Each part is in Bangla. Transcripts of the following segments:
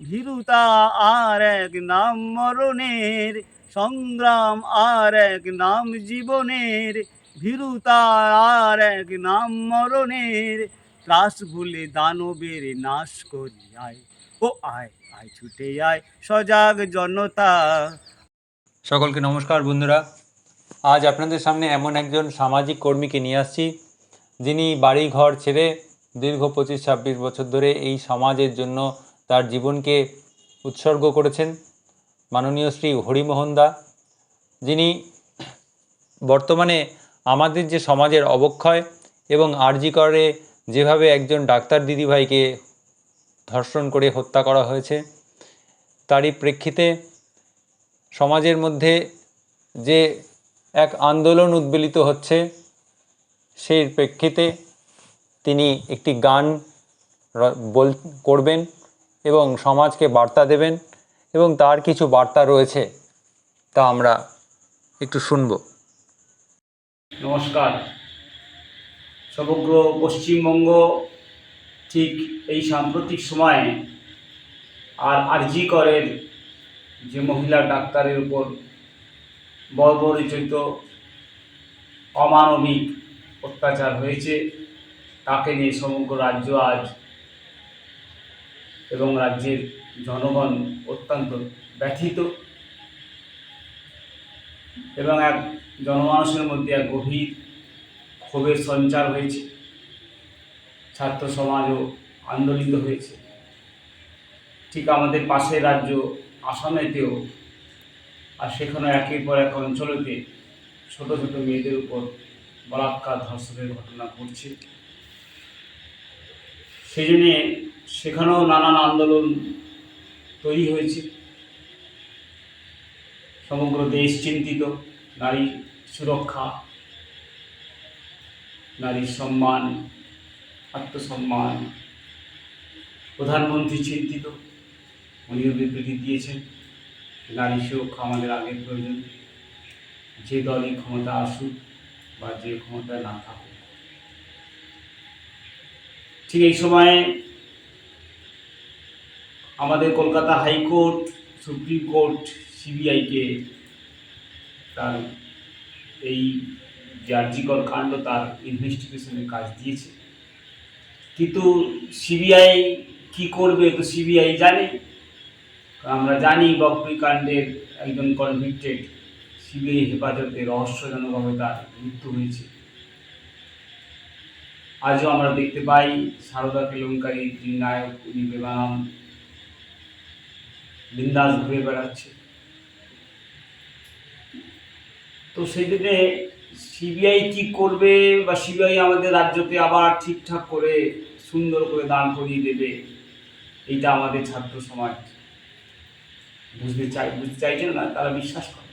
ভীরুতা আর এক নাম মরণের, সংগ্রাম আর এক নাম জীবনের, ভীরুতা আর এক নাম মরণের, ত্রাস ভুলে দানবের নাশ করি আয়। ও আয় আয় ছুটে আয় সজাগ জনতা। সকলকে নমস্কার বন্ধুরা। আজ আপনাদের সামনে এমন একজন সামাজিক কর্মীকে নিয়ে আসছি, যিনি বাড়ি ঘর ছেড়ে দীর্ঘ পঁচিশ ছাব্বিশ বছর ধরে এই সমাজের জন্য তার জীবনকে উৎসর্গ করেছেন মাননীয় শ্রী হরিমোহন দা, যিনি বর্তমানে আমাদের যে সমাজের অবক্ষয় এবং আরজি করে যেভাবে একজন ডাক্তার দিদিভাইকে ধর্ষণ করে হত্যা করা হয়েছে, তারই প্রেক্ষিতে সমাজের মধ্যে যে এক আন্দোলন উদ্বেলিত হচ্ছে, সেই প্রেক্ষিতে তিনি একটি গান বল করবেন। এবং সমাজকে বার্তা দেবেন এবং তার কিছু বার্তা রয়েছে তা আমরা একটু শুনব। নমস্কার। সমগ্র পশ্চিমবঙ্গ ঠিক এই সাম্প্রতিক সময়ে আর আরজি করের যে মহিলা ডাক্তারের উপর বর্বরিচিত অমানবিক অত্যাচার হয়েছে, তাকে নিয়ে সমগ্র রাজ্য আজ এবং রাজ্যের জনগণ অত্যন্ত ব্যথিত এবং এক জনমানুষের মধ্যে এক গভীর ক্ষোভের সঞ্চার হয়েছে। ছাত্র সমাজও আন্দোলিত হয়েছে। ঠিক আমাদের পাশের রাজ্য আসামেতেও আর সেখানে একের পর এক অঞ্চলেতে ছোট ছোট মেয়েদের উপর বলাৎকার ধর্ষণের ঘটনা ঘটছে। সেই জন্যে সেখানেও নানান আন্দোলন তৈরি হয়েছে। সমগ্র দেশ চিন্তিত, নারী সুরক্ষা নারীর সম্মান, আত্মসম্মান। প্রধানমন্ত্রী চিন্তিত, উনিও বিবৃতি দিয়েছেন, নারী সুরক্ষা আমাদের আগের প্রয়োজন। যে দলই ক্ষমতা আসুক বা যে ক্ষমতায় না থাকুক। ঠিক এই সময়ে আমাদের কলকাতা হাইকোর্ট, সুপ্রিম কোর্ট, সিবিআইকে তার এই যে আর্জিকর কাণ্ড তার ইনভেস্টিগেশনের কাজ দিয়েছে। কিন্তু সিবিআই কি করবে তো সিবিআই জানে। আমরা জানি বকরি কাণ্ডের একজন কনভিক্টেড সিবিআই হেফাজতে রহস্যজনকভাবে তার মৃত্যু হয়েছে। আজও আমরা দেখতে পাই সারদা কেলেঙ্কারী যিনি নায়ক, উনি বেমানাম বিন্দাস ঘুরে বেড়াচ্ছে। তো জন্যে সিবিআই কি করবে বা সিবিআই আমাদের রাজ্যকে আবার ঠিকঠাক করে, সুন্দর করে দান করিয়ে দেবে, এইটা আমাদের ছাত্র সমাজ বুঝতে চাই বুঝতে চাইছে না, তারা বিশ্বাস করে।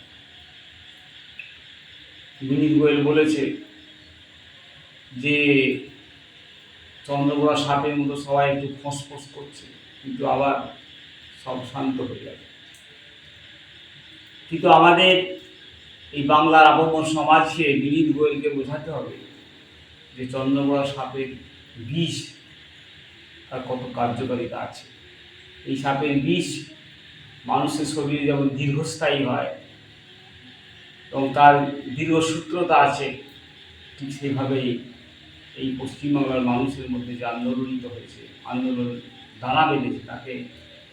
বিনীত গোয়েল বলেছে যে চন্দ্রগোড়া সাপের মতো সবাই একটু ফোঁস করছে, কিন্তু আবার সব শান্ত হয়ে যাবে কিন্তু আমাদের এই বাংলার আবহমান সমাজকে, বিনীত গোয়েলকে বোঝাতে হবে যে চন্দ্রগোড়া সাপের বিষ তার কত কার্যকারিতা আছে। এই সাপের বিষ মানুষের শরীরে যেমন দীর্ঘস্থায়ী হয় এবং তার দীর্ঘসূত্রতা আছে, ঠিক সেইভাবেই এই পশ্চিমবাংলার মানুষের মধ্যে যে আন্দোলনিত হয়েছে আন্দোলন দানা বেঁধেছে তাকে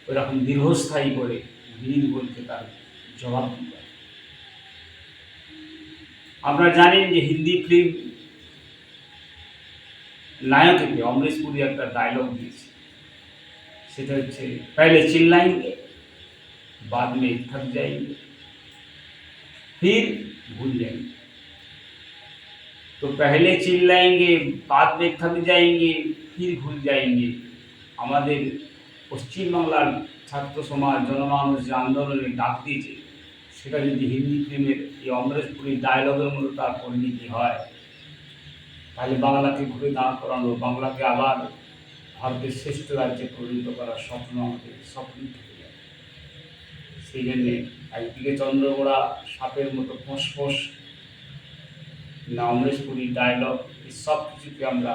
ওইরকম দীর্ঘস্থায়ী করে বিনীত গোয়েলকে তার জবাব দিতে হবে আপনারা জানেন যে হিন্দি ফিল্ম নায়ককে অমরেশ পুরী একটা ডায়লগ দিয়েছে সেটা হচ্ছে पहले चिल्लाएंगे बाद में थक जाएंगे फिर भूल जाएंगे तो पहले चिल्लाएंगे बाद में थक जाएंगे फिर ভুল जाएंगे আমাদের পশ্চিমবাংলার ছাত্র সমাজ জনমানুষ যে আন্দোলনে ডাক দিয়েছে সেটা যদি হিন্দি ফিল্মের এই অমরেশ পুরীর ডায়লগের মতো তার পরিণতি হয় তাহলে বাংলাকে ঘুরে দাঁড় করানো বাংলাকে আবার ভারতের শ্রেষ্ঠ রাজ্যে পরিণত করার স্বপ্ন আমাদের স্বপ্ন থেকে যায় সেই জন্যে একদিকে চন্দ্রগোড়া সাপের মতো ফোঁস ফোঁস না অমরেশ পুরীর ডায়লগ এই সব কিছুকে আমরা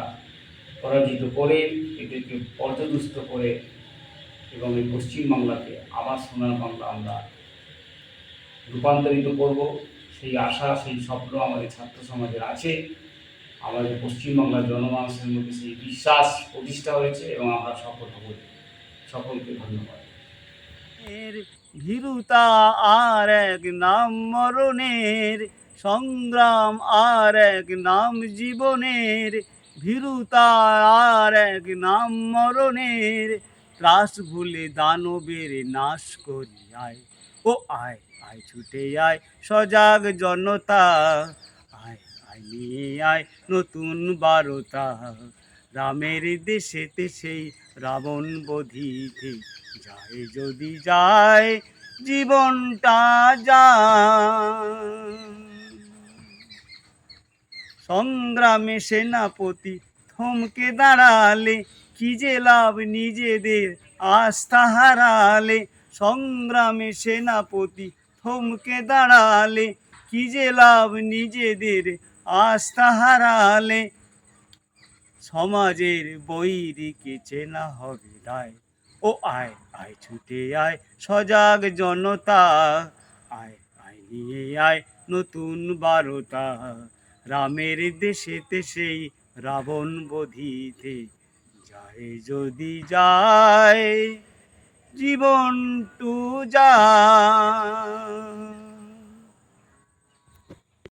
পরাজিত করে, এদেরকে পর্যদুস্ত করে এবং এই পশ্চিমবাংলাকে আবার সোনার বাংলা আমরা রূপান্তরিত করব। সেই আশা, সেই স্বপ্ন আমাদের ছাত্র সমাজের আছে। আমাদের পশ্চিমবাংলার জনমানুষের মধ্যে সেই বিশ্বাস প্রতিষ্ঠা হয়েছে এবং আমরা সফল হব। সকলকে ধন্যবাদ। ভীরুতা আর এক নাম মরণের সংগ্রাম আর এক নাম জীবনের ভীরুতা আর এক নাম মরণের ত্রাস ভুলে দানবের নাশ করি আয়। ও আয় আয় ছুটে আয়, সজাগ জনতা। আয় আয় নিয়ে আয় নতুন বারতা। রামের দেশেতে সেই রাবণ বধিতে যায়, যদি যায় জীবনটা যায়। সংগ্রামে সেনাপতি থমকে দাঁড়ালে, কি যে লাভ নিজেদের আস্থা হারালে? সংগ্রামে সেনাপতি থমকে দাঁড়ালে, কি যে লাভ নিজেদের আস্থা হারালে? সমাজের বৈরিকে চেনা হবে দায়। ও আয় আয় ছুটে আয়, সজাগ জনতা। আয় আয় নিয়ে আয় নতুন বারতা। রামের দেশেতে সেই রাবণ বধিতে যায় যদি যায় জীবন টু যায়।